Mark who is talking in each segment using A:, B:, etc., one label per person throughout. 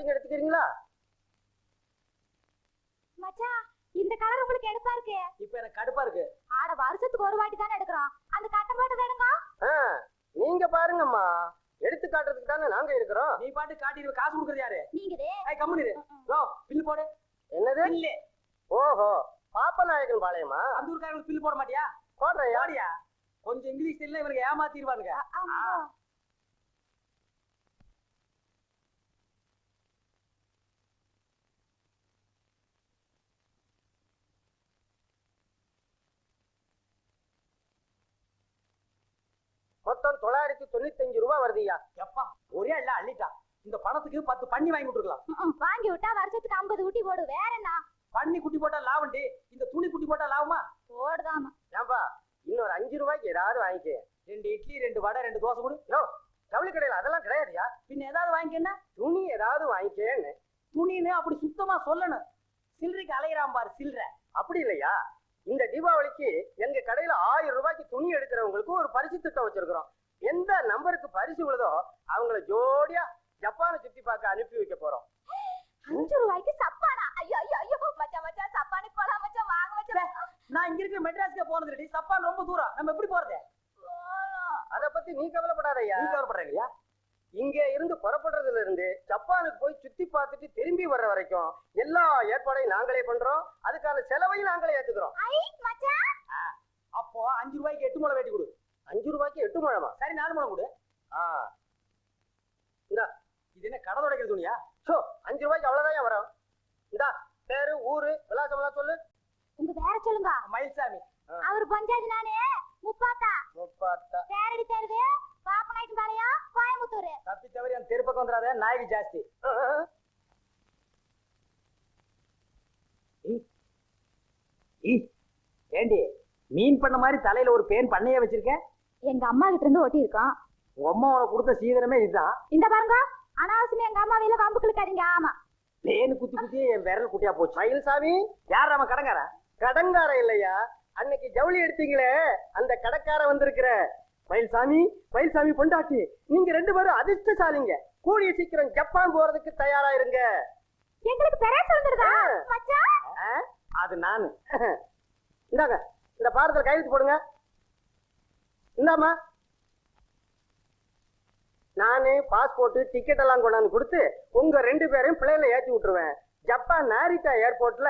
A: Cutting எடுத்துக்கிறீங்களா?
B: மச்சான் இந்த கலர் உங்களுக்கு எடுப்பா இருக்கு.
C: இப்ப எனக்கு கடுப்பா இருக்கு.
B: ஆட வருஷத்துக்கு ஒரு வாட்டி தானே எடுக்கிறோம். அந்த கட்டம் போட்டு எடுங்க
A: நீங்க பாருங்கம்மா. எடுத்து காட்டுறதுக்கு தானே நாங்க இருக்கிறோம்
C: நீ பாட்டு காட்டிடுவ காசு கொடுக்கறது யாரு?
B: நீங்க
C: ஏய் கம்முனு இரு. யோ பில்லு போடு.
A: என்னது?
C: பில்லு.
A: ஓஹோ பாப்பநாயகன் பாளையமா?
C: அந்த ஊருக்காரங்களுக்கு பில்லு போட மாட்டியா?
A: போடுறேன்
C: போடியா? கொஞ்சம் இங்கிலீஷ் தெரியல இவனுக்கு ஏமாத்திடுவானுங்க
B: ஆமா
A: மொத்தம் தொள்ளாயிரத்தி தொண்ணூத்தி அஞ்சு ரூபாய் வருதுயா
C: எப்பா ஒரே இல்ல அள்ளிட்டா. இந்த பணத்துக்கு பத்து பண்ணி வாங்கி விட்டுருக்கலாம்.
B: வாங்கி விட்டா வருஷத்துக்கு ஐம்பது ஊட்டி போடு வேற என்ன?
C: பண்ணி குட்டி போட்டா லாபண்டி இந்த துணி குட்டி போட்டா லாபமா?
B: போடுதாமா.
A: ஏன்பா இன்னொரு அஞ்சு ரூபாய்க்கு ஏதாவது வாங்கிக்க.
C: ரெண்டு இட்லி ரெண்டு வடை ரெண்டு தோசை கொடு
A: யோ ஜவுளி கடையில் அதெல்லாம் கிடையாதுயா
C: பின்ன ஏதாவது வாங்கிக்கன்னா
A: துணி ஏதாவது வாங்கிக்கேன்னு
C: துணின்னு அப்படி சுத்தமா சொல்லணும் சில்லறைக்கு அலையிறான் பாரு சில்லற
A: அப்படி இல்லையா இந்த தீபாவளிக்கு எங்க கடையில ஆயிரம் ரூபாய்க்கு துணி எடுக்கிறவங்களுக்கு ஒரு பரிசு திட்டம் வச்சிருக்கிறோம் எந்த நம்பருக்கு பரிசு விழுதோ அவங்கள ஜோடியா ஜப்பானை சுத்தி பார்க்க அனுப்பி வைக்க போறோம்.
B: அஞ்சு ரூபாய்க்கு சப்பானா? ஐயோ ஐயோ ஐயோ. மச்சான் மச்சான் சப்பானுக்கு போலாம் மச்சான். வாங்க மச்சான்.
C: நான் இங்க இருக்கிற மெட்ராஸ்க்கு போனது இல்லடி சப்பான் ரொம்ப தூரம். நம்ம எப்படி போறது?
A: அத பத்தி நீ கவலைப்படாதய்யா.
C: நீ கவலைப்படுறீங்களா
A: இங்க இருந்து புறப்படுறதுல இருந்து ஜப்பானுக்கு போய் சுத்தி பார்த்துட்டு திரும்பி வர்ற வரைக்கும் எல்லா ஏற்பாடையும் நாங்களே பண்றோம் அதுக்கான செலவையும் நாங்களே ஏத்துக்கிறோம்
B: ஐ மச்சான்
C: அப்போ அஞ்சு ரூபாய்க்கு எட்டு முளை வெட்டி கொடு
A: அஞ்சு ரூபாய்க்கு எட்டு முழமா
C: சரி நாலு முளை கொடு
A: ஆ இந்தா
C: இது என்ன கடை துடைக்கிற துணியா
A: சோ அஞ்சு ரூபாய்க்கு அவ்வளவுதான் வரும். இந்தா பேரு ஊரு விலாசம் எல்லாம் சொல்லு.
B: உங்க பேர சொல்லுங்க.
C: மயில்சாமி.
B: அவர் பஞ்சாயத்து நானே முப்பாத்தா.
A: முப்பாத்தா.
B: பேரடி தெருவு? பாப்பநாயக்கன் பாளையம் கோயம்புத்தூர்.
C: தப்பி தவறி அந்த தெரு பக்கம் வந்துடாத நாய்க்கு ஜாஸ்தி. ஏண்டி மீன் பண்ண மாதிரி தலையில ஒரு பேன் பண்ணையே வச்சிருக்க
B: எங்க அம்மா கிட்ட இருந்து ஒட்டி இருக்கோம்
C: உங்க அம்மா உனக்கு கொடுத்த சீதனமே இதுதான்.
B: இந்த பாருங்க. அனாவசியம் எங்க அம்மா வேல வம்பு கிழக்காதீங்க. ஆமா.
C: பேனு குத்தி குத்தி என் விரல் குட்டியா போச்சு.
A: மயில்சாமி
C: யார் நம்ம கடங்காரன்
A: கடங்கார இல்லையா? அன்னைக்கு ஜவுளி எடுத்தீங்களே அந்த கடைக்கார வந்திருக்கிற. மயில்சாமி மயில்சாமி பொண்டாட்டி நீங்க ரெண்டு பேரும் அதிர்ஷ்டசாலிங்க. கூடிய சீக்கிரம் ஜப்பான் போறதுக்கு தயாரா இருங்க.
B: எங்களுக்கு பெரேஸ் வந்துருதா?
C: அது நானு.
A: இந்தாங்க இந்த பாரத்தில் கையெழுத்து போடுங்க. இந்தாம்மா. நானே பாஸ்போர்ட் டிக்கெட் எல்லாம் கொண்டாந்து கொடுத்து உங்க ரெண்டு பேரையும் பிள்ளைகளை ஏத்தி விட்டுருவேன். ஜப்பான் நாரிட்டா ஏர்போர்ட்ல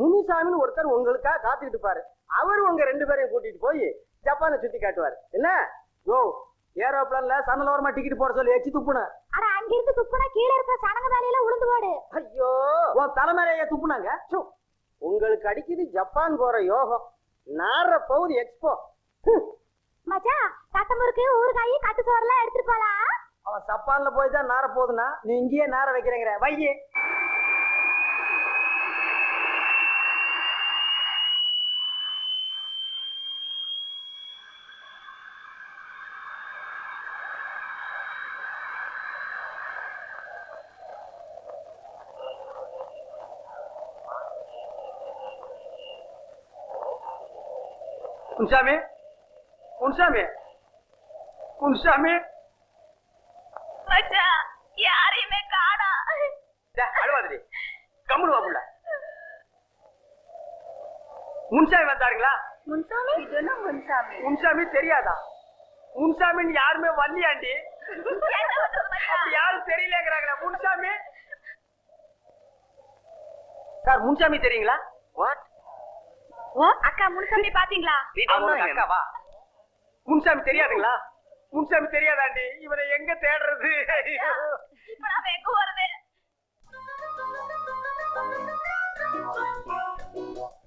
A: முனுசாமின்னு ஒருத்தர் உங்களுக்காக காத்துக்கிட்டு இருப்பாரு. அவர் உங்க ரெண்டு பேரையும் கூட்டிட்டு போய் ஜப்பானை சுத்தி காட்டுவார். என்ன?
C: யோ ஏரோப்ளான்ல சன்னலோரமா டிக்கெட் போட சொல்லி எச்சி துப்புன
B: அட அங்கிருந்து துப்புனா கீழே இருக்கிற சனங்க வேலையில உளுந்து போடு.
A: ஐயோ!
C: உன் தலைமையிலேயே துப்புனாங்க?
A: சு, உங்களுக்கு அடிக்குது ஜப்பான் போற யோகம். நார போகுது எக்ஸ்போ
B: மச்சான் கட்டமுறுக்கு ஊறுகாய் கட்டு சோறுலாம் எடுத்துட்டு போலாம்.
C: அவன் சப்பான்ல போய் தான் நார போகுதுன்னா நீ இங்கேயே நார வைக்கிறேங்கிற. வையே. குன்சாமி குன்சாமி குன்சாமி. முன்சாமி வந்தாருங்களா?
B: முன்சாமி? முன்சாமி?
C: முன்சாமி தெரியாதா? முன்சாமின்னு யாருமே வரலையாண்டி அப்படி யாரும் தெரியலங்கிறாங்களா முன்சாமி? சார் முன்சாமி தெரியுங்களா?
A: வாட்
B: ஓ அக்கா முன்சாமி பாத்தீங்களா?
C: அக்காவா? முன்சாமி தெரியாதுங்களா? முன்சாமி தெரியாதாண்டி? இவனை எங்க தேடுறது?
B: எங்க போறது?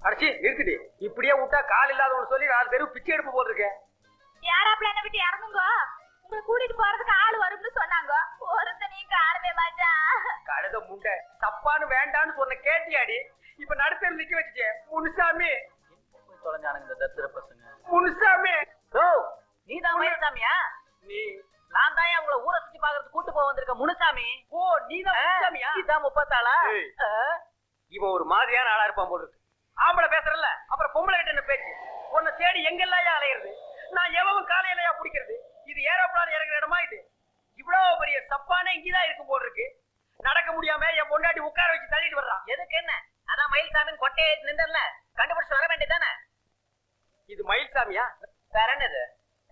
C: அடிச்சு நிறுத்துடி. இப்படியே விட்டா கால் இல்லாதவனு சொல்லி நாலு தெரு பிச்சை எடுப்பு போட்டிருக்கேன்.
B: யாராப்ல என்ன விட்டு இறங்குங்க? உங்களை கூட்டிட்டு போறதுக்கு ஆள் வரும்னு சொன்னாங்க. ஒருத்தனையும் காணுமே மச்சான்
C: கழுத முண்டை தப்பான்னு வேண்டான்னு சொன்ன கேட்டியாடி? இப்ப நடுத்தர் நிக்க வச்சுச்சே முனுசாமி.
D: தொலைஞ்சானுங்க இந்த தத்திர பசங்க.
C: முனுசாமி.
D: ஓ நீ தான் மயில்சாமியா
C: நீ.
D: நான் தான் உங்களை ஊரை சுத்தி பாக்குறதுக்கு கூட்டு போக வந்திருக்க முனுசாமி?
C: ஓ நீ தான் முனுசாமியா?
D: இதான் முப்பத்தாளா.
C: இவன் ஒரு மாதிரியான ஆளா இருப்பான் போல இருக்கு. ஆம்பளை பேசுறல்ல அப்புறம் பொம்பளை கிட்ட பேச்சு? உன்னை தேடி எங்கெல்லாம் அலையிறது? நான் எவன் காலையிலயா பிடிக்கிறது? இது ஏரோப்ளான் இறங்குற இடமா இது? இவ்வளவு பெரிய தப்பான இங்கதான் இருக்கும் போல் இருக்கு. நடக்க முடியாம என் பொண்டாட்டி உட்கார வச்சு தள்ளிட்டு வர்றான் எதுக்கு என்ன?
D: அதான் மயில்சாமின் கொட்டையை நின்றல கண்டுபிடிச்சு வர வேண்டியதானே
C: இது மயில்சாமியா
D: வேற என்னது?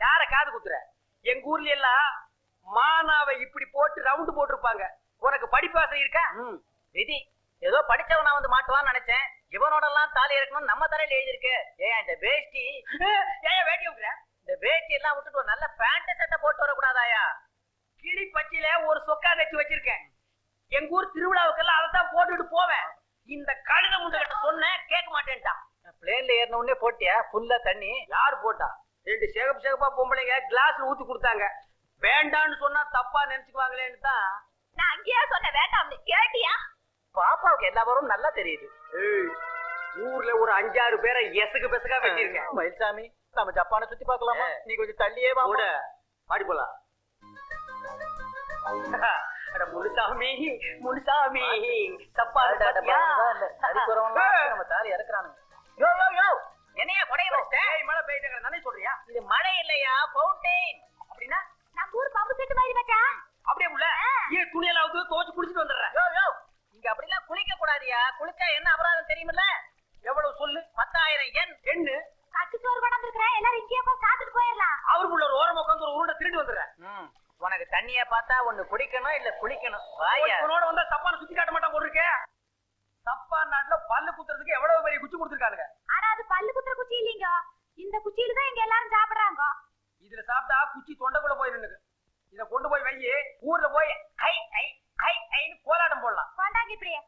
C: யார காது குத்துற? எங்க ஊர்ல எல்லாம் மானாவை இப்படி போட்டு ரவுண்டு போட்டிருப்பாங்க. உனக்கு படிப்பு ஆசை
D: இருக்கா? விதி. ஏதோ படிச்சவனா வந்து மாட்டுவான்னு நினைச்சேன். இவனோட எல்லாம் தாலி இருக்கணும் நம்ம தலையில எழுதிருக்கு ஏன் இந்த வேஷ்டி.
C: ஏன் வேட்டி வைக்கிற
D: இந்த வேஷ்டி எல்லாம் விட்டுட்டு ஒரு நல்ல பேண்ட் சட்டை போட்டு வரக்கூடாதாயா?
C: கிளி பச்சியில ஒரு சொக்கா தைச்சு வச்சிருக்கேன். எங்க ஊர் திருவிழாவுக்கெல்லாம் அதை தான் போட்டுட்டு போவேன். இந்த கழுத முண்டை கிட்ட சொன்னேன் கேட்க மாட்டேன்ட்டான்.
D: பிளேன்ல ஏறின உடனே போட்டியா? ஃபுல்லா தண்ணி.
C: யார் போட்டா? ரெண்டு சேகப் சேகப்பா பொம்பளைங்க கிளாஸ்ல ஊத்தி கொடுத்தாங்க. வேண்டான்னு சொன்னா தப்பா நினைச்சுக்குவாங்களேன்னு தான்
B: நான் அங்கேயே சொன்னேன் வேண்டாம்னு. கேட்டியா?
D: பாப்பாவுக்கு எல்லா வரும் நல்லா தெரியுது.
C: ஊர்ல ஒரு அஞ்சாறு பேரை எசகு பெசகா வச்சிருக்கேன்
D: மயில்சாமி நம்ம ஜப்பானை சுத்தி பார்க்கலாமா?
C: ஏ.
D: நீ கொஞ்சம் தள்ளியே வா
C: கூட. பாடி போலாம். அட முனுசாமி முனுசாமி தப்பா ஏய்,
D: நம்ம தாலி இறக்குறானுங்க. யோ யோ யோ. என்னையா கொடைய
C: ஏய், மழை பெய்யுதுங்க நானே சொல்றியா?
D: இது மழை இல்லையா? ஃபவுண்டெயின்
C: அப்படின்னா?
B: நம்ம ஊர் பம்பு செட்டு மாதிரி மச்சான்.
C: அப்படியே உள்ள. ஏன் துணியெல்லாம் வந்து துவச்சு குளிச்சுட்டு வந்துடுறேன்.
D: யோ யோ. இங்க அப்படிலாம் குளிக்க கூடாதியா குளிச்சா என்ன அபராதம் தெரியுமில்ல?
C: எவ்வளவு சொல்லு?
D: பத்தாயிரம் எண்.
C: எண்ணு
B: கட்டு சோறு கொண்டாந்து இருக்கிறேன் எல்லாரும் இங்கேயே போய் சாப்பிட்டுட்டு போயிடலாம்.
C: அவருக்குள்ள ஒரு ஓரமா உட்காந்து ஒரு உருண்டை திருடி வந்துடுறேன்.
D: உனக்கு தண்ணிய பார்த்தா ஒண்ணு குடிக்கணும் இல்ல குளிக்கணும். வாயா.
C: உன்னோட வந்தா தப்பான சுத்தி காட்ட மாட்டான் போட்டிருக்க தப்பா நாட்டுல பல்லு குத்துறதுக்கு எவ்வளவு பெரிய குச்சி கொடுத்துருக்கானுங்க
B: ஆனா அது பல்லு குத்துற குச்சி இல்லீங்க. இந்த குச்சியில தான் இங்க எல்லாரும் சாப்பிடுறாங்க.
C: இதுல சாப்பிட்டா குச்சி தொண்டைக்குள்ள போய் நின்னுக்கு இத கொண்டு போய் வை ஊர்ல போய் ஐ ஐ ஐ ஐன்னு கோலாட்டம் போடலாம்.
B: கொண்டாங்க இப்படியே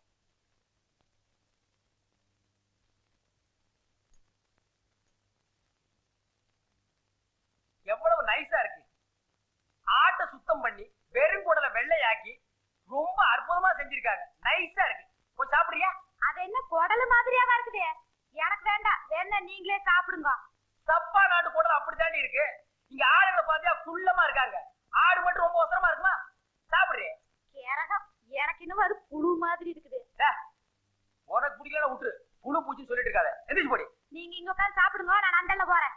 C: எவ்வளவு நைஸா இருக்கு ஆட்டை சுத்தம் பண்ணி வெறுங்குடலை வெள்ளையாக்கி ரொம்ப அற்புதமா செஞ்சிருக்காங்க நைஸா இருக்கு கொஞ்சம் சாப்பிடுறியா
B: அது என்ன குடலு மாதிரியாவா இருக்குது எனக்கு வேண்டாம் வேணா நீங்களே சாப்பிடுங்க
C: தப்பா நாட்டு குடல் அப்படித்தாண்டி இருக்கு இங்க ஆடுகளை பாத்தியா குள்ளமா இருக்காங்க ஆடு மட்டும் ரொம்ப அவசரமா இருக்குமா சாப்பிடுறியே
B: கேரகம் இன்னும் அது புழு மாதிரி இருக்குது.
C: உனக்கு பிடிக்கல விட்டுரு. புழு பூச்சின்னு சொல்லிட்டு இருக்காத. எந்திரிச்சு போடி.
B: நீங்க இங்க உட்காந்து சாப்பிடுங்க நான் அண்டல்ல போறேன்.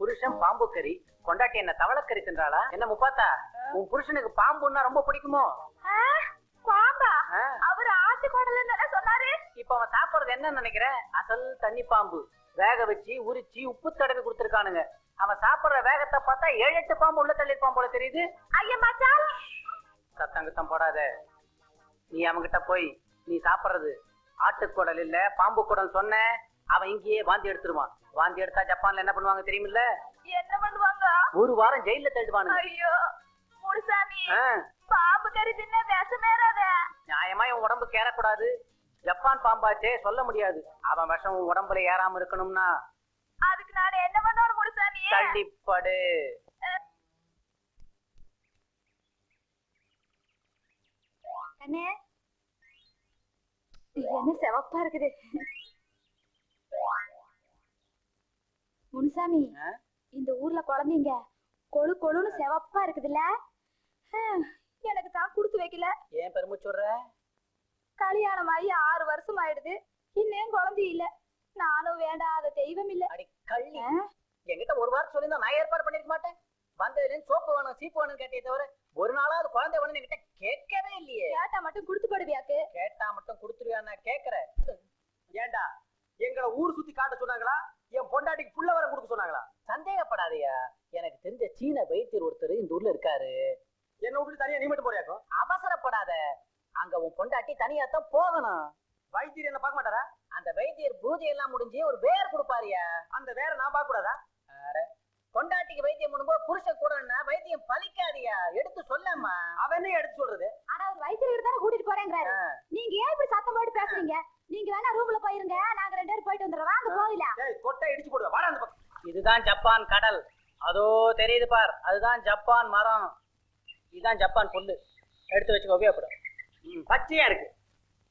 D: புருஷன் பாம்பு கறி கொண்டாட்டி என்ன தவளக்கறி தின்றாளா? என்ன முப்பாத்தா? உன் புருஷனுக்கு பாம்புன்னா ரொம்ப பிடிக்குமோ?
B: பாம்பா. அவர் ஆட்டு தானே சொன்னாரு.
D: இப்ப அவன் சாப்பிடுறது என்ன நினைக்கிற? அசல் தண்ணி பாம்பு. வேக வச்சு உரிச்சு உப்பு தடவி கொடுத்துருக்கானுங்க. அவன் சாப்பிடுற வேகத்தை பார்த்தா ஏழு எட்டு பாம்பு உள்ள தள்ளிருப்பான் போல தெரியுது. சத்தம் கித்தம் போடாத. நீ அவன்கிட்ட போய் நீ சாப்பிடுறது. ஆட்டுக்குடல் இல்ல பாம்பு குடல் சொன்ன அவன் இங்கேயே வாந்தி எடுத்துருவான். வாந்தி எடுத்தா ஜப்பான்ல என்ன பண்ணுவாங்க தெரியுமில்ல?
B: என்ன பண்ணுவாங்க?
D: ஒரு வாரம் ஜெயில தள்ளுவானுங்க
B: ஐயோ முனுசாமி.
D: ஆ,
B: பாம்பு கறி தின்ன விஷமேறாத
D: நியாயமா இவன் உடம்பு ஏறக்கூடாது ஜப்பான் பாம்பாச்சே சொல்ல முடியாது. அவன் விஷம் உடம்புல ஏறாம இருக்கணும்னா.
B: அதுக்கு நான் என்ன பண்ணணும் முனுசாமி?
D: தள்ளிப்படு.
B: இது என்ன சிவப்பா இருக்குது. முனுசாமி? இந்த ஊர்ல குழந்தைங்க கொழு கொழுன்னு சிவப்பா இருக்குதுல்ல? எனக்கு தான் கொடுத்து வைக்கல.
D: ஏன் பெருமிச்சு விடுற?
B: கல்யாணம் ஆகி ஆறு வருஷம் ஆயிடுது இன்னும் குழந்தை இல்ல. நானும் வேண்டாத தெய்வம் இல்ல
D: அடி கள்ளி? என்கிட்ட ஒரு வாரம் சொல்லியிருந்தா நான் ஏற்பாடு பண்ணிருக்க மாட்டேன். வந்ததுல சோப்பு வேணும் சீப்பு வேணும்னு கேட்டே தவிர ஒரு நாளாவது குழந்தை வேணும்னு என்கிட்ட கேட்கவே இல்லையே.
B: கேட்டா மட்டும் கொடுத்து போடுவியாக்கு
D: கேட்டா மட்டும் கொடுத்துருவியா நான்
C: ஏண்டா எங்களை ஊர் சுத்தி காட்ட சொன்னாங்களா? என் பொண்டாட்டிக்கு புள்ள வர கொடுக்க சொன்னாங்களா?
D: சந்தேகப்படாதயா. எனக்கு தெரிஞ்ச சீன வைத்தியர் ஒருத்தர் இந்த ஊர்ல இருக்காரு.
C: என்ன விட்டு தனியா நீ மட்டும் போறியாக்கும்
D: அவசரப்படாத அங்க உன் பொண்டாட்டி தனியா தான் போகணும்.
C: வைத்தியர் என்ன பார்க்க மாட்டாரா?
D: அந்த வைத்தியர் பூஜை எல்லாம் முடிஞ்சு ஒரு வேர் கொடுப்பாருயா?
C: அந்த வேற நான் பார்க்க கூடாதா
D: பொண்டாட்டிக்கு வைத்தியம் பண்ணும்போது புருஷன் கூட வைத்தியம் பலிக்காதியா எடுத்து சொல்லம்மா.
C: அவன் என்ன எடுத்து சொல்றது?
B: ஆனா ஒரு வயிற்று தானே கூட்டிட்டு போறேங்கிறாரு நீங்க ஏன் இப்படி சத்தம் போட்டு பேசுறீங்க? நீங்க வேணா ரூம்ல போயிருங்க. நாங்க ரெண்டு பேரும் போயிட்டு வந்துடுறோம். வாங்க கோவில.
C: கொட்டை இடிச்சு போடுவா வாடா அந்த பக்கம்.
D: இதுதான் ஜப்பான் கடல். அதோ தெரியுது பார். அதுதான் ஜப்பான் மரம். இதுதான் ஜப்பான் புல்லு. எடுத்து வச்சுக்க உபயோகப்படும்.
C: பச்சையா இருக்கு.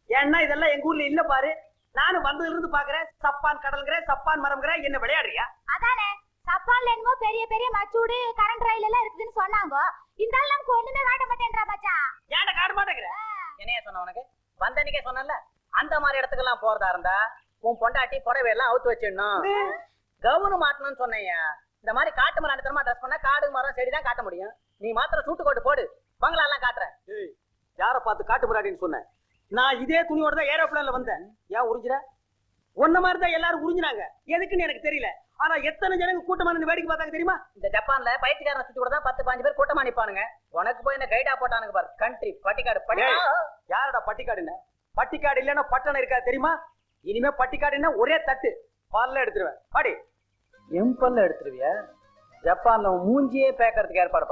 C: ஏன்னா இதெல்லாம் எங்க ஊர்ல இல்ல பாரு. நானும் வந்ததுல இருந்து பாக்குறேன். சப்பான் கடல்ங்கிற சப்பான் மரம்ங்கிற என்ன விளையாடுறியா?
B: அதானே? சப்பான்ல என்னமோ பெரிய பெரிய மச்சூடு கரண்ட் ரயில் எல்லாம் இருக்குதுன்னு சொன்னாங்க. இந்த ஆள் நமக்கு ஒண்ணுமே காட்ட மாட்டேன்றா மச்சான்
C: ஏன்டா காட்ட மாட்டேங்கிற?
D: என்னைய சொன்ன உனக்கு? வந்தனிக்கே சொன்னல அந்த மாதிரி இடத்துக்கெல்லாம் போறதா இருந்தா உன் பொண்டாட்டி புடவை எல்லாம் அவுத்து வச்சிடணும். கவுனு மாட்டணும்னு சொன்னேயா இந்த மாதிரி காட்டு மரம் அடுத்தமா ட்ரெஸ் பண்ணா காடு மரம் செடி தான் காட்ட முடியும். நீ மாத்திரம் சூட்டு கோட்டு போடு. பங்களா எல்லாம் காட்டுறேன்.
C: ஏய் யார பார்த்து காட்டு முறாடின்னு சொன்னேன் நான் இதே துணியோட தான் ஏரோப்ளேன்ல வந்தேன். ஏன் உறிஞ்சிற? உன்ன மாதிரி தான் எல்லாரும் உறிஞ்சினாங்க. எதுக்குன்னு எனக்கு தெரியல. ஆனா எத்தனை ஜனங்க கூட்டமா நின்னு வேடிக்கை பார்த்தாங்க தெரியுமா?
D: இந்த ஜப்பான்ல பயிற்சிக்காரனை சுத்தி கூட தான் பத்து பாஞ்சு பேர் கூட்டமா நிப்பானுங்க. உனக்கு போய் என்ன கைடா போட்டானுங்க பாரு. கண்ட்ரி பட்டிக்காடு பட்டி
C: யாரடா பட்டிக்காடுன்னு? பட்டிக்காடு இல்லைன்னா பட்டணம் இருக்கா தெரியுமா? இனிமே பட்டிக்காடுன்னா ஒரே தட்டு. பால்ல எடுத்துருவேன். பாடி
D: எம்பல்ல எடுத்துருவியா? ஜப்பான்ல மூஞ்சியே பேக்கறதுக்கு ஏற்பாடு பண்ண